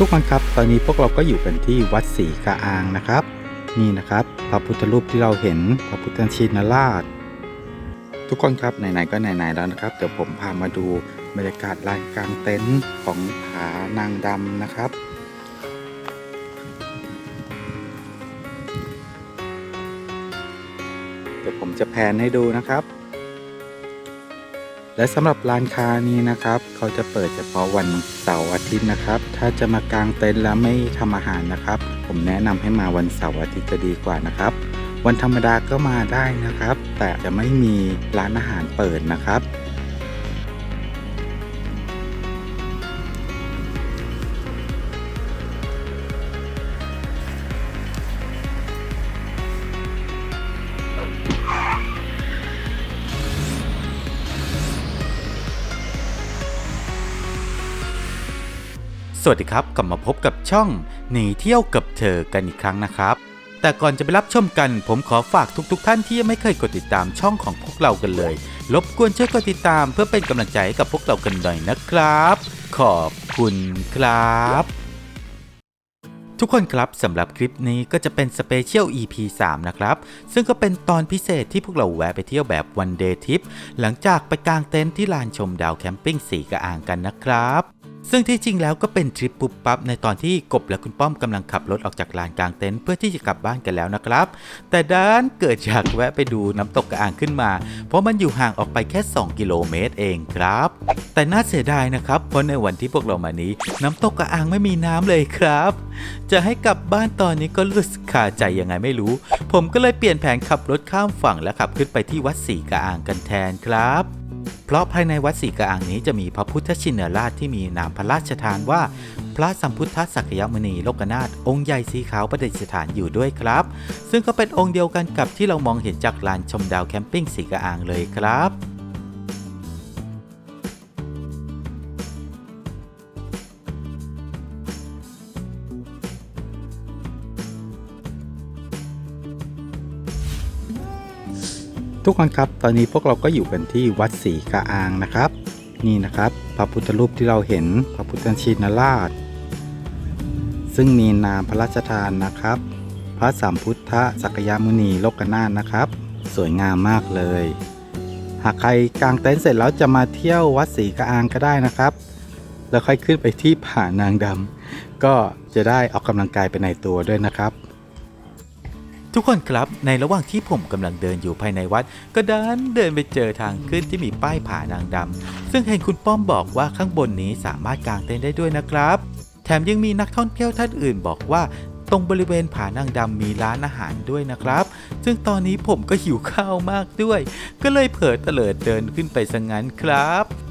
ทุกคนครับ ตอนนี้พวกเราก็อยู่กันที่วัดศรีกะอางนะครับ นี่นะครับพระพุทธรูปที่เราเห็นพระพุทธชินราช ทุกคนครับไหนๆก็ไหนๆแล้วนะครับเดี๋ยวผมพามาดูบรรยากาศลานกลางเต็นท์ของผานางดำนะครับเดี๋ยวผมจะแพนให้ดูนะครับ และสำหรับร้านค้านี้นะครับ เขาจะเปิดเฉพาะวันเสาร์อาทิตย์นะครับ ถ้าจะมากางเต็นท์แล้วไม่ทำอาหารนะครับ ผมแนะนำให้มาวันเสาร์อาทิตย์จะดีกว่านะครับ วันธรรมดาก็มาได้นะครับ แต่จะไม่มีร้านอาหารเปิดนะครับ สวัสดีครับ กลับมาพบกับช่องหนีเที่ยวกับเธอกันอีกครั้งนะครับ แต่ก่อนจะไปรับชมกัน ผมขอฝากทุกๆทท่านที่ยังไม่เคยกดติดตามช่องของพวกเรากันเลย รบกวนช่วยกดติดตามเพื่อเป็นกำลังใจให้กับพวกเรากันหน่อยนะครับ ขอบคุณครับ ทุกคนครับสำหรับคลิปนี้ก็จะเป็นสเปเชียล EP 3 นะครับ ซึ่งก็เป็นตอนพิเศษที่พวกเราแวะไปเที่ยวแบบวันเดย์ทริปหลังจากไปกางเต็นท์ที่ลานชมดาวแคมปิ้งสีกระอ่างกันนะครับ ซึ่งที่จริงแล้วก็เป็นทริปปุ๊บปั๊บในตอนที่กบและคุณป้อมกำลังขับรถออกจากลานกลางเต็นท์เพื่อที่จะกลับบ้านกันแล้วนะครับ แต่ด้านเกิดอยากแวะไปดูน้ำตกกระอ่างขึ้นมา เพราะมันอยู่ห่างออกไปแค่ 2 กิโลเมตรเองครับ แต่น่าเสียดายนะครับเพราะในวันที่พวกเรามานี้ น้ำตกกระอ่างไม่มีน้ำเลยครับ จะให้กลับบ้านตอนนี้ก็รู้สึกขาดใจยังไงไม่รู้ ผมก็เลยเปลี่ยนแผนขับรถข้ามฝั่งและขับขึ้นไปที่วัดศรีกระอ่างกันแทนครับ เพราะภายในวัดศรีกระอ่างนี้จะมีพระพุทธชินราชที่มีนามพระราชทานว่า พระสัมพุทธสักยมุนีโลกนาถองค์ใหญ่สีขาวประดิษฐานอยู่ด้วยครับ ซึ่งก็เป็นองค์เดียวกันกับที่เรามองเห็นจากลานชมดาวแคมปิ้งศรีกระอ่างเลยครับ ทุกคนครับ ตอนนี้พวกเราก็อยู่กันที่วัดศรีกะอางนะครับ นี่นะครับพระพุทธรูปที่เราเห็นพระพุทธชินราช ซึ่งมีนามพระราชทานนะครับ พระสัมพุทธสักยมุนีโลกนาถนะครับ สวยงามมากเลย หากใครกางเต็นท์เสร็จแล้วจะมาเที่ยววัดศรีกะอางก็ได้นะครับ แล้วค่อยขึ้นไปที่ผานางดำก็จะได้ออกกำลังกายไปในตัวด้วยนะครับ ทุกคนครับในระหว่างที่ผมกำลังเดินอยู่ภายในวัด ก็ดันเดินไปเจอทางขึ้นที่มีป้ายผานางดำซึ่งเห็นคุณป้อมบอกว่าข้างบนนี้สามารถกางเต็นท์ได้ด้วยนะครับ แถมยังมีนักท่องเที่ยวท่านอื่นบอกว่า ตรงบริเวณผานางดำมีร้านอาหารด้วยนะครับ ซึ่งตอนนี้ผมก็หิวข้าวมากด้วย ก็เลยเผลอเตลิดเดินขึ้นไปซะงั้นครับ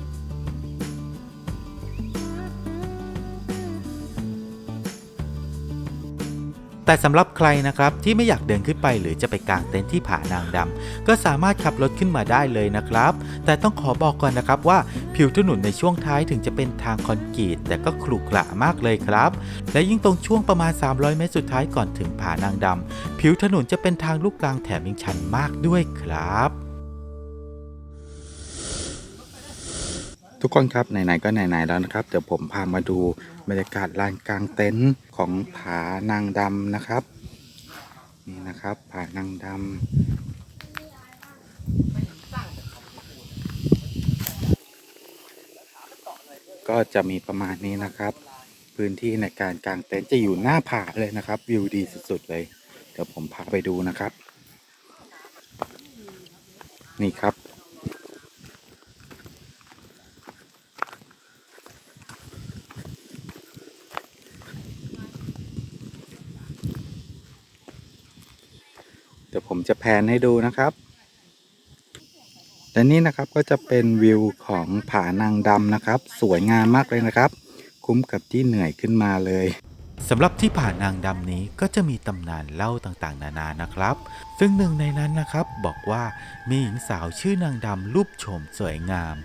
แต่สำหรับใครนะครับที่ไม่อยากเดินขึ้นไปหรือจะไปกางเต็นท์ที่ผานางดำก็สามารถขับรถขึ้นมาได้เลยนะครับ แต่ต้องขอบอกก่อนนะครับว่าผิวถนนในช่วงท้ายถึงจะเป็นทางคอนกรีตแต่ก็ขรุขระมากเลยครับ และยิ่งตรงช่วงประมาณ 300 เมตรสุดท้ายก่อนถึงผานางดำผิวถนนจะเป็นทางลูกรังแถมยังชันมากด้วยครับ ทุกคนครับ ไหนๆก็ไหนๆแล้วนะครับ เดี๋ยวผมพามาดูบรรยากาศลานกลางเต็นท์ของผานางดำนะครับ นี่นะครับผานางดำก็จะมีประมาณนี้นะครับ พื้นที่ในการกางเต็นท์จะอยู่หน้าผาเลยนะครับ วิวดีสุดๆเลย เดี๋ยวผมพาไปดูนะครับ นี่ครับ ดี๋ยวผมจะแพนให้ดูนะครับและนี่นะครับก็จะเป็นวิวของผานางดำนะครับ สวยงามมากเลยนะครับ คุ้มกับที่เหนื่อยขึ้นมาเลย สำหรับที่ผ่านนางดำนี้ก็จะมีตำนานเล่าต่างๆ นานานะครับ ซึ่งหนึ่งในนั้นนะครับบอกว่ามีหญิงสาวชื่อนางดำรูปโฉมสวยงาม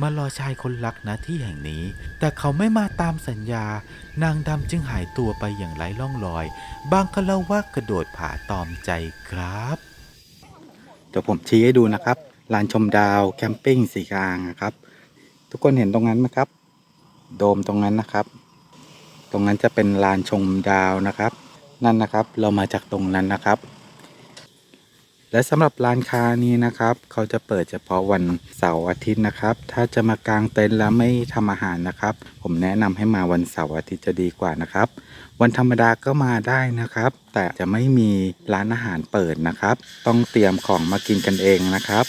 มารอชายคนรักณที่แห่งนี้ แต่เขาไม่มาตามสัญญา นางดำจึงหายตัวไปอย่างไร้ร่องรอย บางก็เล่าว่ากระโดดผาตอมใจครับเดี๋ยวผมชี้ให้ดูนะครับลานชมดาวแคมปิ้งสีกลางนะครับ ทุกคนเห็นตรงนั้นไหมครับ โดมตรงนั้นนะครับ ตรงนั้นจะเป็นลานชมดาวนะครับ นั่นนะครับเรามาจากตรงนั้นนะครับ และสำหรับร้านคานี้นะครับ เขาจะเปิดเฉพาะวันเสาร์อาทิตย์นะครับ ถ้าจะมากางเต็นท์แล้วไม่ทำอาหารนะครับ ผมแนะนำให้มาวันเสาร์อาทิตย์จะดีกว่านะครับ วันธรรมดาก็มาได้นะครับ แต่จะไม่มีร้านอาหารเปิดนะครับ ต้องเตรียมของมากินกันเองนะครับ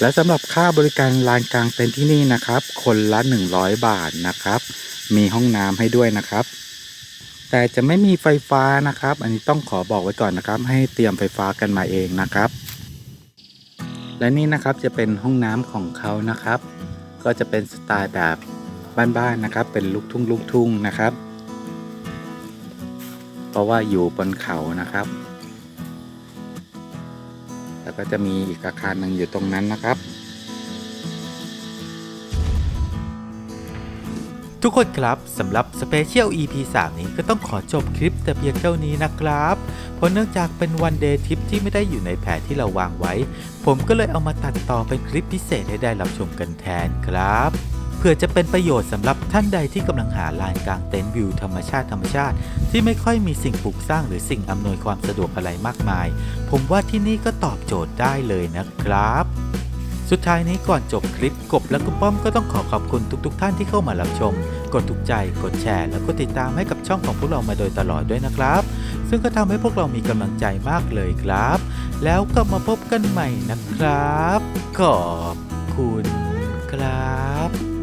และสำหรับค่าบริการลานกลางเต็นท์ที่นี่นะครับ คนละ 100 บาทนะครับ มีห้องน้ำให้ด้วยนะครับ แต่จะไม่มีไฟฟ้านะครับ อันนี้ต้องขอบอกไว้ก่อนนะครับ ให้เตรียมไฟฟ้ากันมาเองนะครับ และนี่นะครับจะเป็นห้องน้ำของเขานะครับ ก็จะเป็นสไตล์แบบบ้านๆนะครับ เป็นลูกทุ่งลูกทุ่งนะครับ เพราะว่าอยู่บนเขานะครับ ก็จะมีอีกอาคารหนึ่งอยู่ตรงนั้นนะครับ ทุกคนครับสำหรับสเปเชียล EP 3 นี้ก็ต้องขอจบคลิปแต่เพียงเท่านี้นะครับ เพราะเนื่องจากเป็นวันเดย์ทริปที่ไม่ได้อยู่ในแผนที่เราวางไว้ ผมก็เลยเอามาตัดต่อเป็นคลิปพิเศษให้ได้รับชมกันแทนครับ เพื่อจะเป็นประโยชน์สำหรับท่านใดที่กำลังหาลานกลางเต็นท์วิวธรรมชาติธรรมชาติ ที่ไม่ค่อยมีสิ่งปลูกสร้างหรือสิ่งอำนวยความสะดวกอะไรมากมาย ผมว่าที่นี่ก็ตอบโจทย์ได้เลยนะครับสุดท้ายนี้ก่อนจบคลิปกบและก็ป้อมก็ต้องขอขอบคุณทุกๆทท่านที่เข้ามารับชม กดถูกใจ กดแชร์ แล้วก็ติดตามให้กับช่องของพวกเรามาโดยตลอดด้วยนะครับ ซึ่งก็ทำให้พวกเรามีกำลังใจมากเลยครับ แล้วก็มาพบกันใหม่นะครับ ขอบคุณครับ